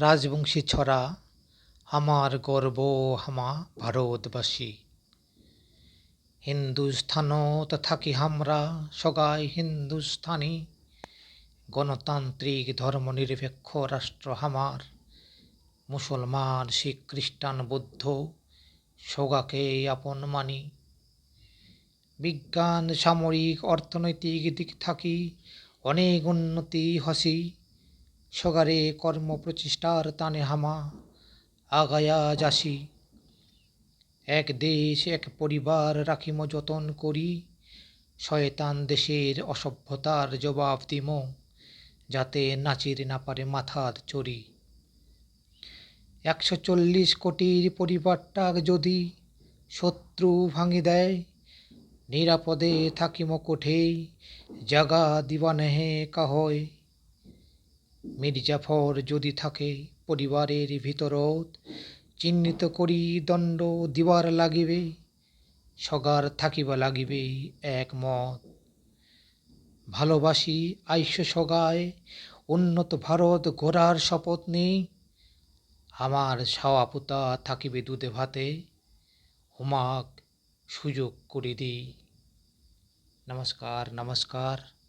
রাজবংশী ছড়া, আমার গর্ব হামা ভারতবাসী। হিন্দুস্থানত থাকি হামরা সগাই হিন্দুস্থানী। গণতান্ত্রিক ধর্ম নিরপেক্ষ রাষ্ট্র হামার। মুসলমান, শিখ খ্রিস্টান বৌদ্ধ, সগাকে আপন মানি। বিজ্ঞান, সামরিক, অর্থনৈতিক দিক থাকি অনেক উন্নতি হসি। সগারে কর্ম প্রচেষ্টার তানে হামা, আগায়া যাসি। এক দেশ, এক পরিবার রাখিম যতন করি, শয়তান দেশের অসভ্যতার জবাব দিম, যাতে নাচির না পারে মাথার চড়ি। একশো চল্লিশ কোটির পরিবারটা যদি শত্রু ভাঙি দেয়, নিরাপদে থাকিম কোঠে জাগা দিবা নেহে কাহয় মির্জাফর যদি থাকে পরিবারের ভিতরত, চিহ্নিত করি দণ্ড দিবার লাগিবে, সগার থাকিবা লাগিবে একমত ভালোবাসি আইস সগায়, উন্নত ভারত গড়ার শপথ নেই, আমার ছাওয়া পুতা থাকিবে দুধে ভাতে, হুমাক সুযোগ করে দিই। নমস্কার নমস্কার।